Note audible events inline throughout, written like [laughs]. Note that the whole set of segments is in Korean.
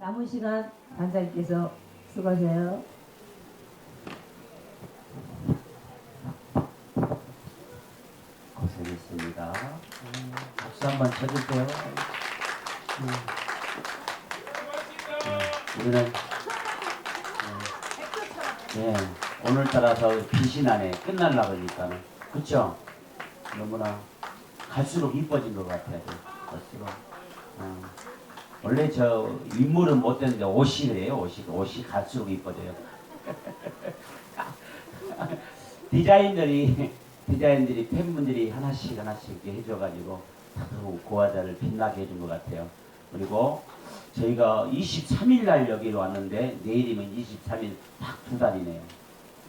남은 시간 단장님께서 수고하세요. 고생했습니다. 음, 박수 한번 쳐주세요. 음. 음, 우리는 음, 네, 오늘따라 더 빛이 나네. 끝날라 그러니까는. 그쵸? 너무나 갈수록 이뻐진 것 같아요. 갈수록. 어. 원래 저 인물은 못 되는데 옷이 그래요. 옷이 옷이 갈수록 이뻐져요. [laughs] 디자인들이 디자인들이 팬분들이 하나씩 하나씩 해줘가지고 더욱 고화자를 빛나게 해준 것 같아요. 그리고 저희가 23일 날 여기로 왔는데 내일이면 23일 딱 두 달이네요.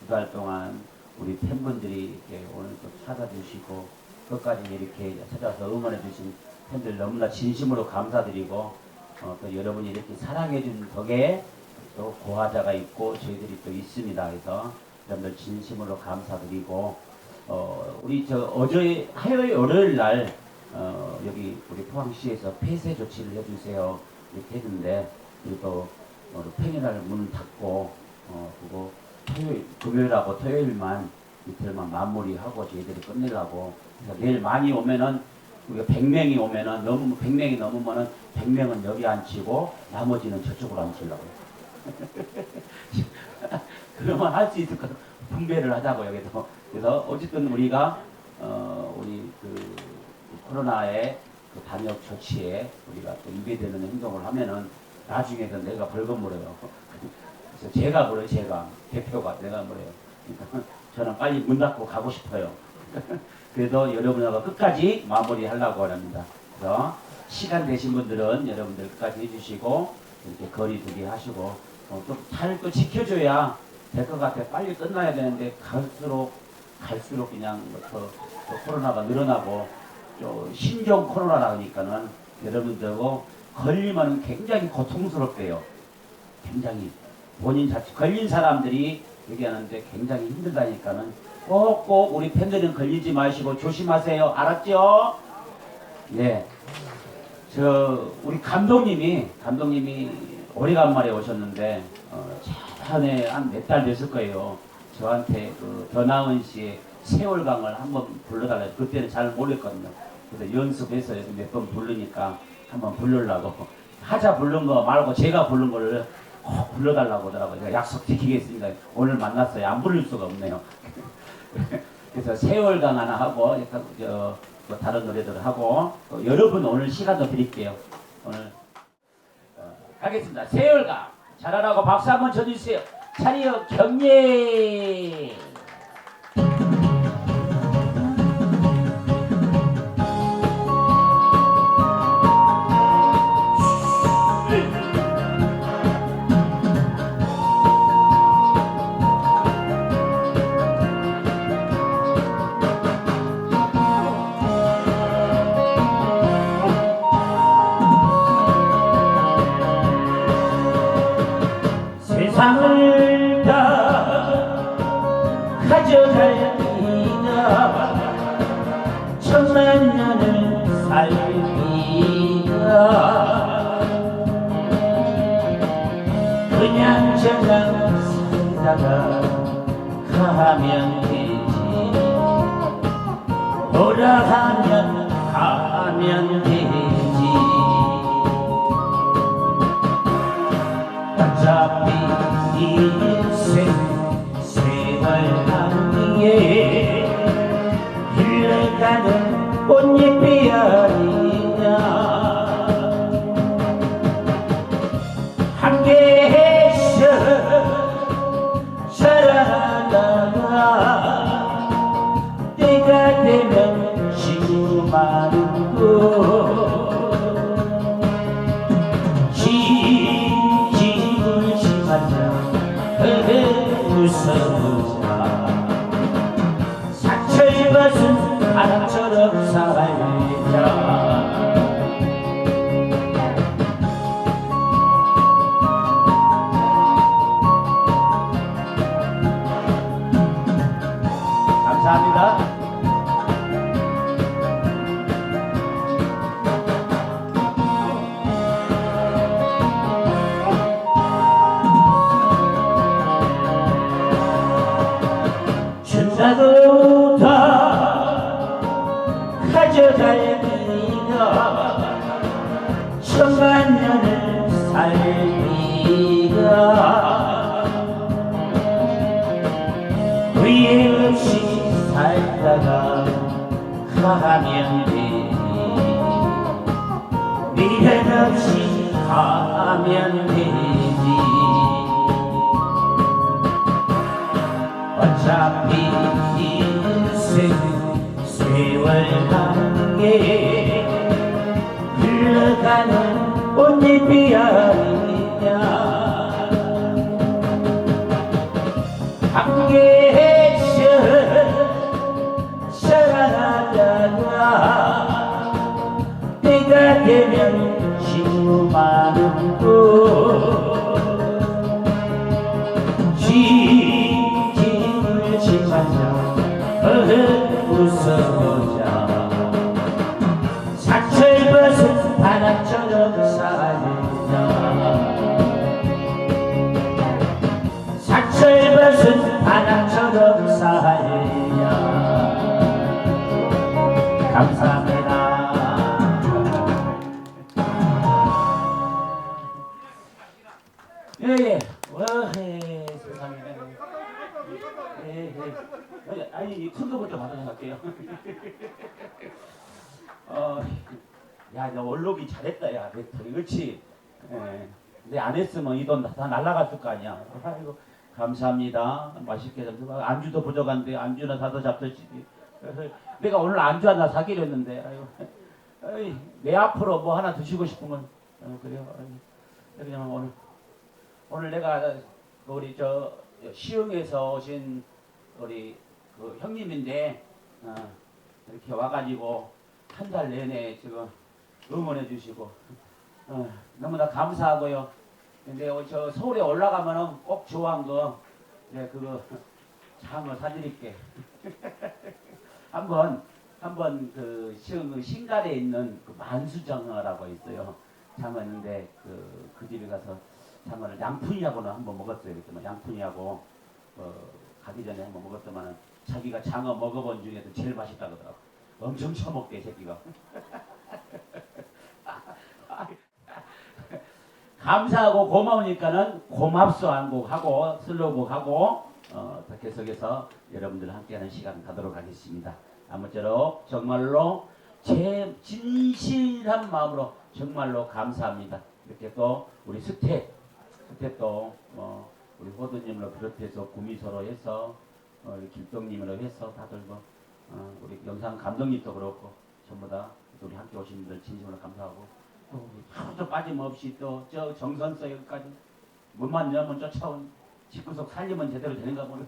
두 달 동안 우리 팬분들이 이렇게 오늘 또 찾아주시고 끝까지 이렇게 찾아서 응원해 주신 팬들 너무나 진심으로 감사드리고 어, 또 여러분이 이렇게 사랑해준 덕에 또 고화자가 있고 저희들이 또 있습니다. 그래서 여러분들 진심으로 감사드리고 어, 우리 저 어제 화요일 월요일 날 어, 여기 우리 포항시에서 폐쇄 조치를 해주세요 이렇게 했는데 그리고 어, 평일날 문 닫고 어, 그거 토요일 금요일하고 토요일만 이틀만 마무리하고 저희들이 끝내려고 그래서 내일 많이 오면은 우리가 100명이 오면은 너무 100명이 넘으면은 100명은 여기 앉히고 나머지는 저쪽으로 앉히려고 [laughs] 그러면 할 수 있을 것 분배를 하자고 여기서 그래서 어쨌든 우리가 어 우리 그 코로나의 그 방역 조치에 우리가 또 위배되는 행동을 하면은 나중에서 내가 벌금 물어요. 그래서 제가 물어요, 제가 대표가 내가 물어요. 그러니까 저는 빨리 문 닫고 가고 싶어요. [laughs] 그래도 여러분하고 끝까지 마무리하려고 합니다. 그래서 시간 되신 분들은 여러분들 끝까지 해주시고 이렇게 거리 두기 하시고 어, 또잘 또 지켜줘야 될 것 같아. 빨리 끝나야 되는데 갈수록 갈수록 그냥 뭐 더, 더 코로나가 늘어나고 또 신종 코로나라니까는 여러분들하고 걸리면 굉장히 고통스럽대요. 굉장히 본인 자체 걸린 사람들이 얘기하는데 굉장히 힘들다니까는 꼭 꼭 우리 팬들은 걸리지 마시고 조심하세요. 알았죠? 네. 저 우리 감독님이 감독님이 오래간만에 오셨는데 어, 전에 한몇 달 됐을 거예요. 저한테 그 변하은 씨의 세월강을 한번 불러달라. 그때는 잘 몰랐거든요. 그래서 연습해서 몇 번 부르니까 한번 부르려고 하자 부른 거 말고 제가 부른 거를 꼭 불러달라고 하더라고요. 약속 지키겠습니다. 오늘 만났어요. 안 부를 수가 없네요. 그래서 세월강 하나 하고 저, 뭐 다른 노래들 하고 또 여러분 오늘 시간도 드릴게요. 오늘 어, 가겠습니다. 세월강 잘하라고 박수 한번 쳐주세요. 차리어 경례. 세상을 다 가져갈 이가 천만 년을 살기가 그냥 저냥 살다가 가면 되지. 뭐라 하면 가면 되지. 어차피 인생 생활하기에 흘러가는 꽃잎이 아니냐? 함께해서 자라나가 때가 되면 지고 마르고 Awesome. 살기가 후회 없이 살다가 가면 되니. 미련 없이 가면 되지 어차피 인생 세월 함께 흘러가는 꽃잎이 아 되면 곳 쥐짐을 지마자 어흥 웃어 너 원록이 잘했다, 야, 벡터리, 그렇지? 예. 근데 안 했으면 이 돈 다 날라갔을 거 아니야. 아이고, 감사합니다. 맛있게 좀 드세요. 안주도 부족한데 안주나 사다 잡수지. 그래서 내가 오늘 안주 하나 사기로 했는데, 아이고, 아이, 내 앞으로 뭐 하나 드시고 싶은 건 어, 그래요. 그냥 오늘 오늘 내가 그 우리 저 시흥에서 오신 우리 그 형님인데 어, 이렇게 와가지고 한 달 내내 지금 응원해 주시고 어, 너무나 감사하고요. 근데 어, 저 서울에 올라가면은 꼭 좋아한 거 네, 그거 [laughs] 장어 사드릴게. [laughs] 한번 한번 그 시흥 그 신갈에 있는 그 만수장어라고 있어요. 장어인데 그, 그 집에 가서 장어를 양푼이하고는 한번 먹었어요. 그랬더만 양푼이하고 어, 가기 전에 한번 먹었더만 자기가 장어 먹어본 중에도 제일 맛있다고 하더라고. 엄청 처먹대 새끼가. [laughs] 감사하고 고마우니까는 고맙소 한곡 하고 슬로곡 하고 어, 계속해서 여러분들 함께하는 시간 가도록 하겠습니다. 아무쪼록 정말로 제 진실한 마음으로 정말로 감사합니다. 이렇게 또 우리 스태 스태 또뭐 우리 호두님을 비롯해서 구미소로 해서 어, 우리 김동님으로 해서 다들 뭐 어, 우리 영상 감독님도 그렇고 전부 다 우리 함께 오신 분들 진심으로 감사하고 또 하루도 빠짐없이 또 저 정선서 여기까지 문만 열면 쫓아온 집구석 살림은 제대로 되는가 모르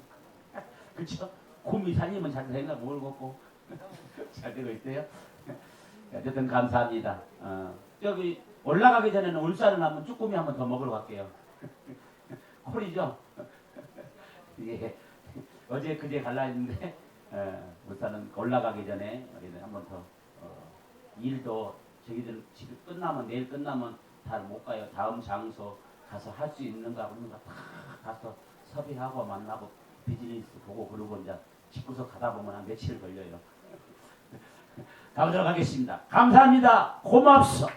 [laughs] 그쵸? 곰이 살림은 잘 되는가 모르겠고 [laughs] 잘 되고 있어요 [laughs] 어쨌든 감사합니다 어, 저기 올라가기 전에는 울산을 한번 쭈꾸미 한번 더 먹으러 갈게요 콜이죠? 예. 어제 그제 갈라 했는데 예, 울산은 올라가기 전에 우리는 한번 더 어, 일도 저기들 지금 끝나면 내일 끝나면 잘못 가요. 다음 장소 가서 할 수 있는가 없는가 다 가서 섭외하고 만나고 비즈니스 보고 그러고 이제 집구석 가다 보면 한 며칠 걸려요. [laughs] 가보도록 하겠습니다. 감사합니다. 고맙소.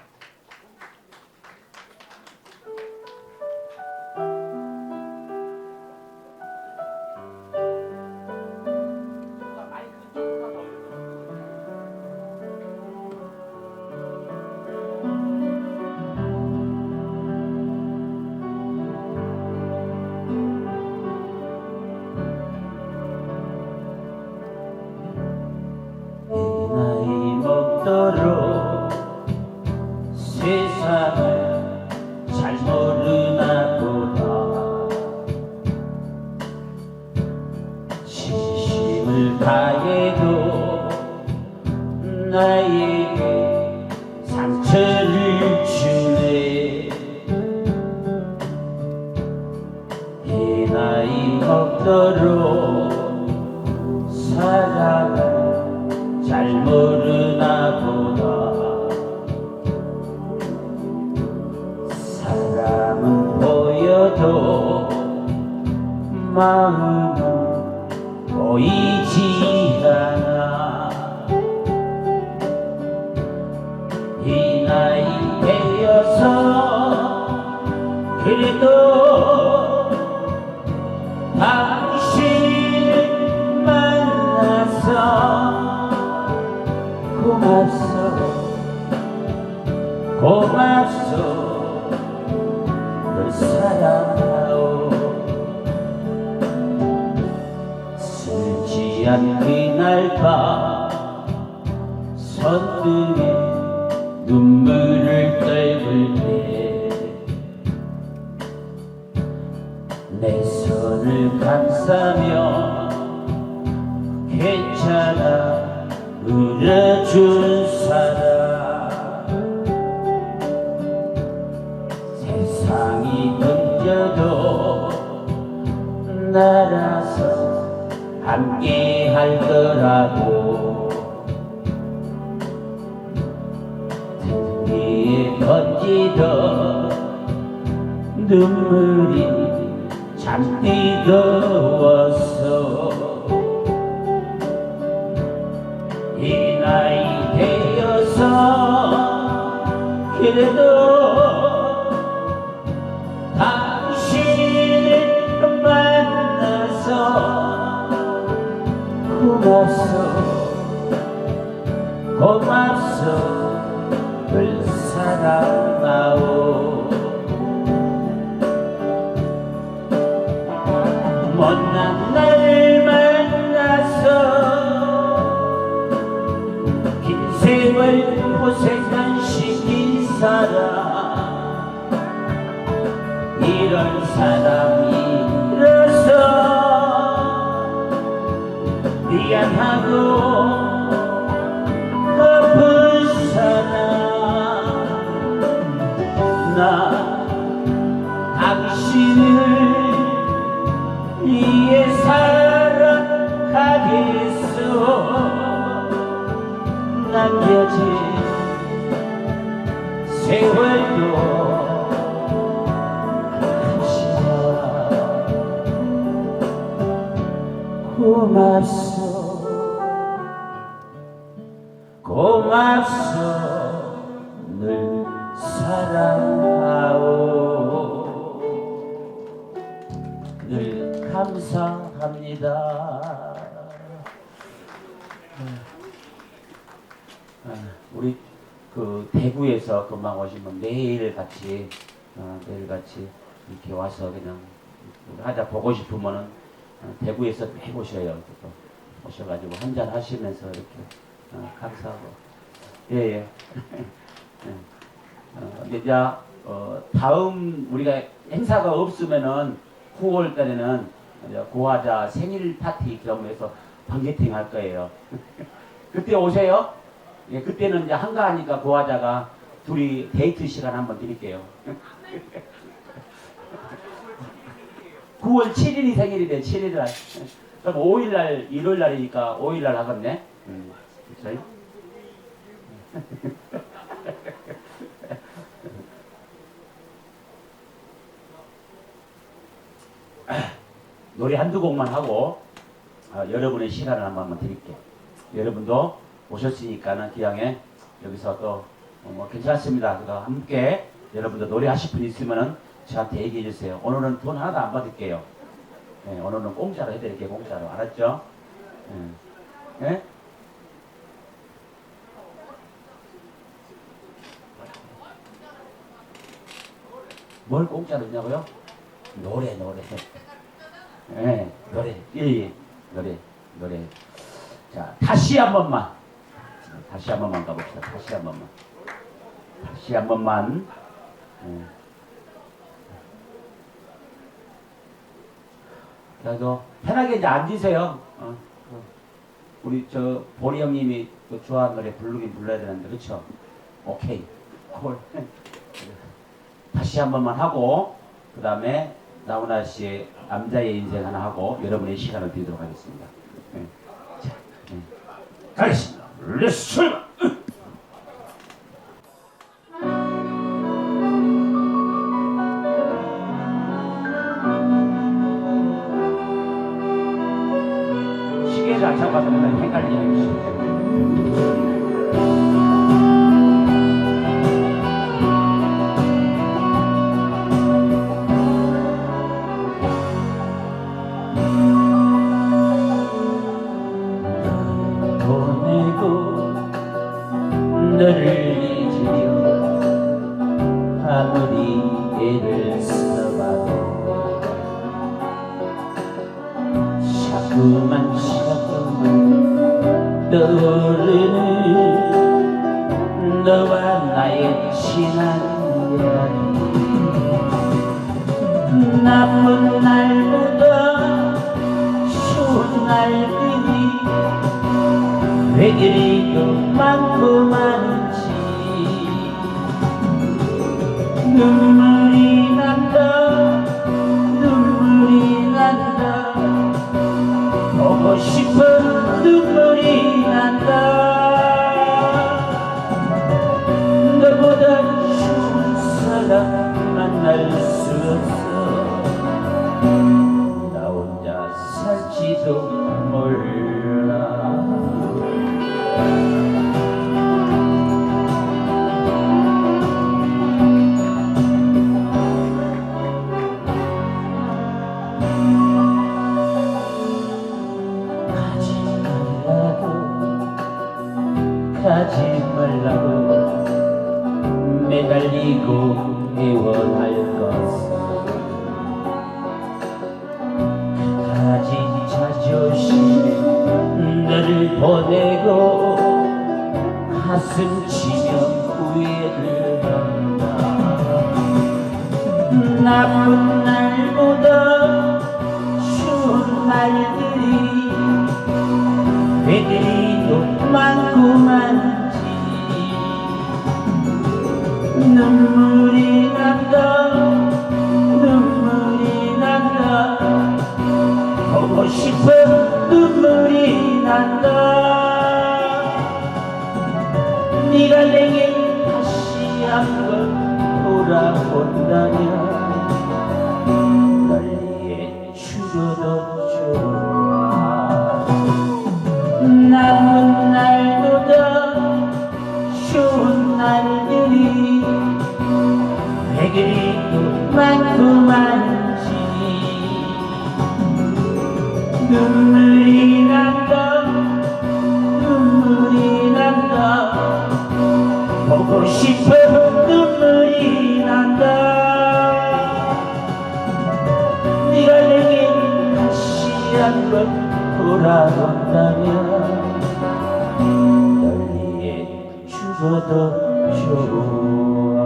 나에게 상처를 주네. 이 나이 먹도록 사랑을 잘 모르나 보다. 사람은 보여도 마음 않은 그날 밤 선등에 눈물을 떨굴 때 내 손을 감싸며 괜찮아 울어준 사람. 세상이 던져도 날 거라고 등 위에 번지던 눈물이 참 뜨거웠어. 이 나이 되어서 그래도 늘 사랑하오. 못난 나를 만나서 긴 세월 고생만 시킨 사람 이런 사람이라서 미안하고 위해 살아가겠소. 남겨진 세월도 고맙소 고맙소 금방 오시면 매일 같이 어, 매일 같이 이렇게 와서 그냥 하자 보고 싶으면은 어, 대구에서. 또 오셔가지고 한잔 하시면서 이렇게 어, 감사하고 예예. [laughs] 예. 어, 이제 어, 다음 우리가 행사가 없으면은 9월 달에는 고화자 생일 파티 겸해서 방개팅 할 거예요. [laughs] 그때 오세요. 예, 그때는 이제 한가하니까 고화자가 둘이 데이트 시간 한번 드릴게요. [laughs] 9월 7일이 생일이래, 7일날. 그럼 5일날, 1월날이니까 5일날 하겠네. 음, 그쵸? [laughs] 노래 한두 곡만 하고 아, 여러분의 시간을 한 번만 드릴게요. 여러분도 오셨으니까는 기왕에 여기서 또 뭐 괜찮습니다. 그래서 함께 여러분들 노래하실 분 있으면은 저한테 얘기해 주세요. 오늘은 돈 하나도 안 받을게요. 예, 오늘은 공짜로 해드릴게요. 공짜로 알았죠? 예. 예? 뭘 공짜로 했냐고요? 노래 노래. 예, [laughs] 노래. 예, 예. 노래, 노래. 자, 다시 한 번만. 다시 한 번만 가봅시다. 다시 한 번만. 다시 한 번만. 예. 그래도 편하게 이제 앉으세요. 어, 어. 우리 저 보리 형님이 또 좋아하는 노래 부르긴 불러야 되는데 그렇죠? 오케이. 콜. 다시 한 번만 하고 그 다음에 나훈아 씨의 남자의 인생 하나 하고 여러분의 시간을 드리도록 하겠습니다. 네. 자, 네. 가겠습니다. 렛츠! 맨날 헷갈리는. 나쁜 날들이 왜더 많고 많은지. 눈 매달리고 애원할 것은 가진 자존심에 너를 보내고 가슴 치며 후회를 한다 나쁜 날보다 추운 날들이 돌아온다면 널 위해 죽어도 좋아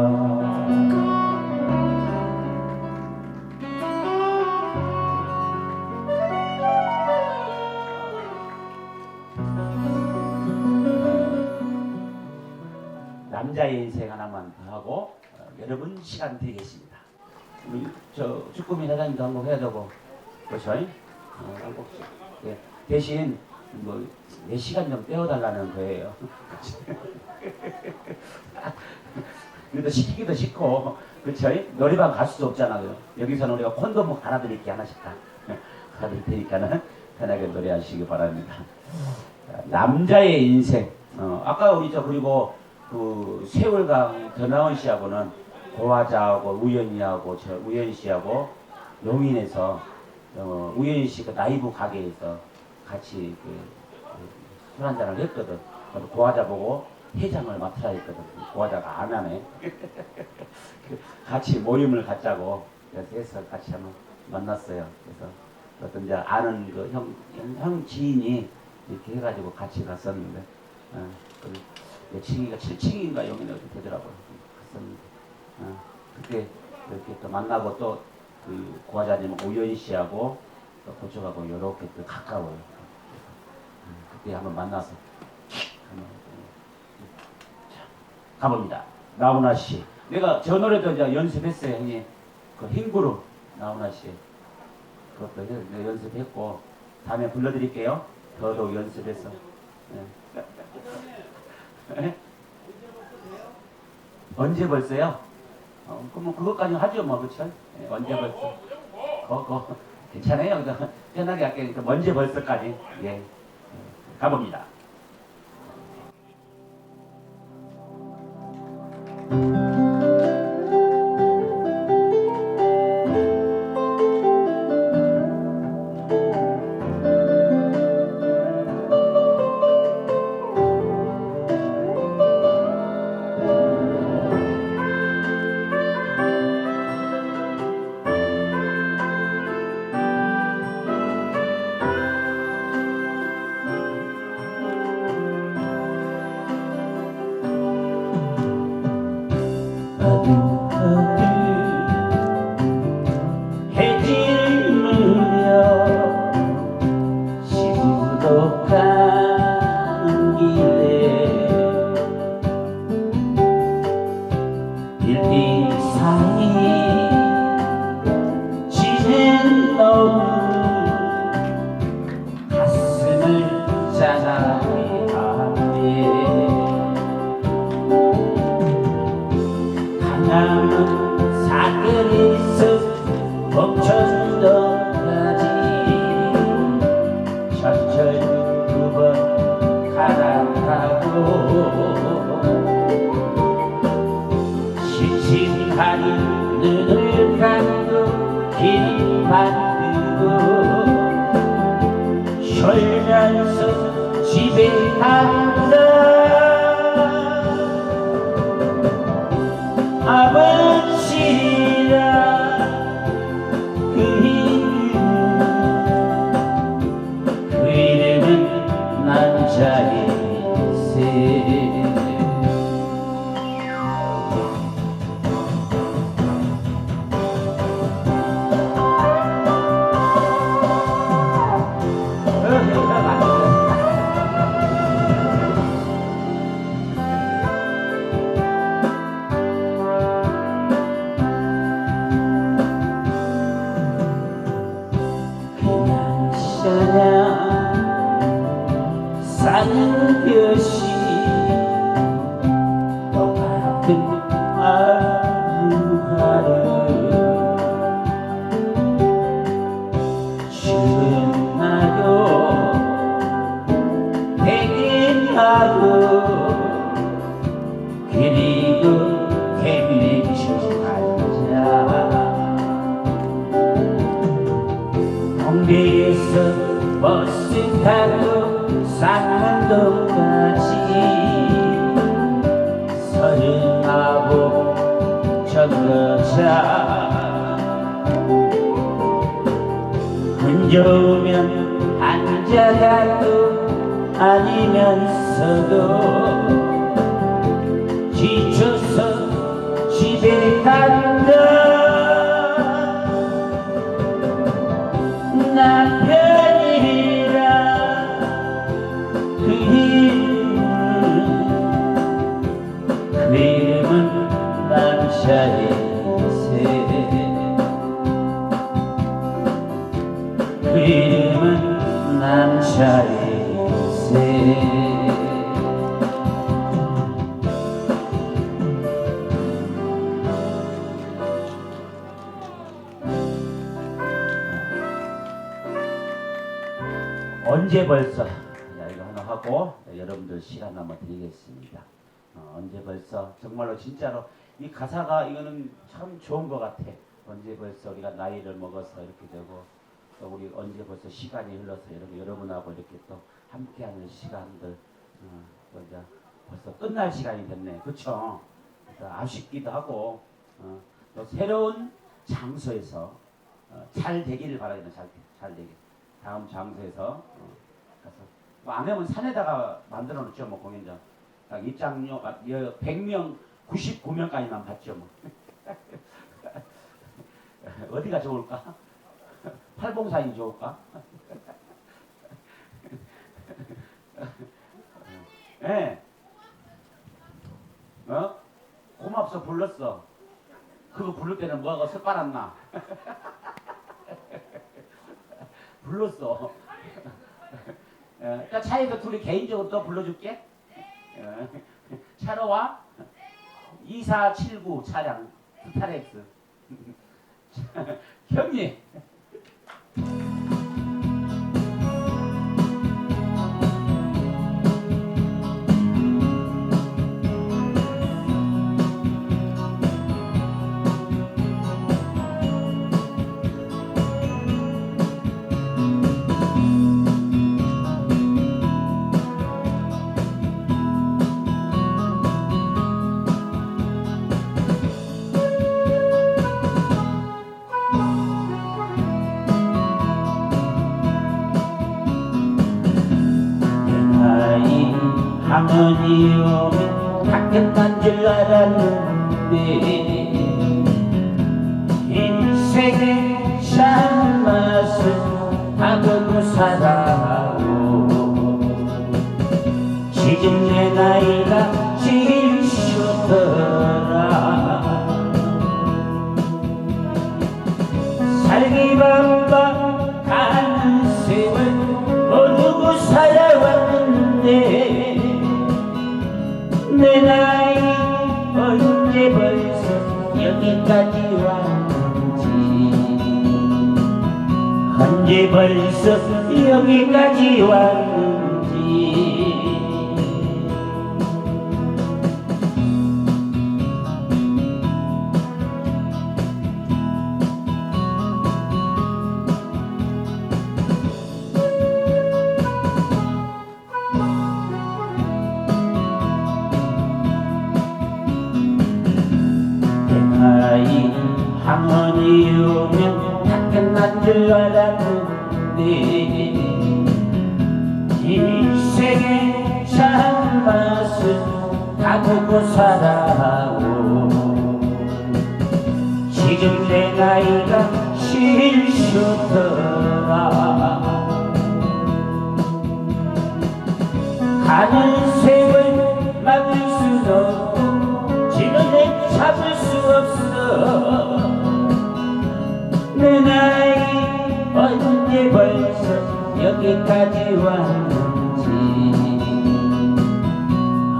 남자의 인생 하나만 더 하고 어, 여러분 시간 드리겠습니다. 우리 저 주꾸미 사장님도 한곡 해야 되고 그렇죠? 어, 한 곡씩. 예. 대신 뭐내 시간 좀 떼어달라는 거예요. 그래도 시키기도 싫고 그렇죠? 노래방 갈 수도 없잖아요. 여기서는 우리가 콘돔 하나 드릴게 하나씩 다 하나 드릴 테니까는 편하게 노래하시기 바랍니다. 남자의 인생. 어, 아까 우리 저 그리고 그 세월강 변하원 씨하고는 고화자하고 우연이하고 저 우연 씨하고 용인에서 어, 우연 씨그 라이브 가게에서 같이 그술 한잔을 했거든. 그래서 고화자 보고 회장을 맡으라 했거든. 고화자가 안 하네. 그 같이 모임을 갖자고 그래서 해서 같이 한번 만났어요. 그래서 어떤 이제 아는 그 형, 형, 형 지인이 이렇게 해가지고 같이 갔었는데, 어, 그 층이가 7층인가 여기는 어디 되더라고요. 갔었는데, 어, 그때 이렇게 또 만나고 또 그 고화자님 오연 씨하고 또 고쳐가고 이렇게 또 가까워요. 음, 그때 한번 만나서 한번 자, 가봅니다. 나훈아 씨. 내가 저 노래도 이제 연습했어요, 형님. 그 흰구름 나훈아 씨. 그것도 해- 내가 연습했고 다음에 불러드릴게요. 더더욱 연습해서. 네. 언제 벌써요? 어, 그럼 그것까지 하죠, 뭐 그렇죠? 네, 언제 벌써? 거, 거 괜찮아요. [laughs] 편하게 할게요. 그러니까 언제 벌써까지 예, 예. 가봅니다. 정거장 운 좋으면 앉아가도 아니면서도 지쳐서 집에 간 자일세 언제 벌써 자, 이거 하나 하고 자, 여러분들 시간 한번 드리겠습니다. 어, 언제 벌써 정말로 진짜로 이 가사가 이거는 참 좋은 것 같아. 언제 벌써 우리가 나이를 먹어서 이렇게 되고 또 우리 언제 벌써 시간이 흘러서 여러분 여러분하고 이렇게 또 함께하는 시간들 어, 또 이제 벌써 끝날 시간이 됐네. 그렇죠? 아쉽기도 하고 어, 또 새로운 장소에서 어, 잘 되기를 바라겠네. 잘, 잘 되길. 다음 장소에서 어, 가서 뭐 안 하면 산에다가 만들어 놓죠 뭐 공연장 딱 입장료 아, 100명 99명까지만 받죠 뭐 [laughs] 어디가 좋을까 [laughs] 팔봉산이 좋을까 예 네. 어 고맙소 불렀어 그거 부를 때는 뭐하고 섞어놨나 [laughs] 불렀어. 어, 일단 차에서 둘이 개인적으로 또 불러줄게. 어, 차로 와. 2479 차량 스타렉스. [laughs] 형님. 나 아버지 오면 가끔만 줄 알았는데 인생의 참맛을 다 보고 살아가고. 지금 내 나이가 제일 싫더라. 살기 바빠 언제 벌써 여기까지 왔는지. 항원이 오면 다 끝난 줄 알았 언제 벌써 여기까지 왔는지.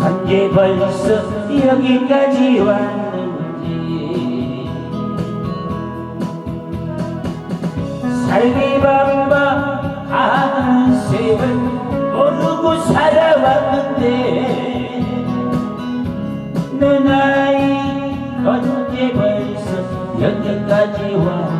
언제 벌써 여기까지 왔는지. 살기 바빠 가는 세월 모르고 살아왔는데 내 나이 언제 벌써 여기까지 왔는지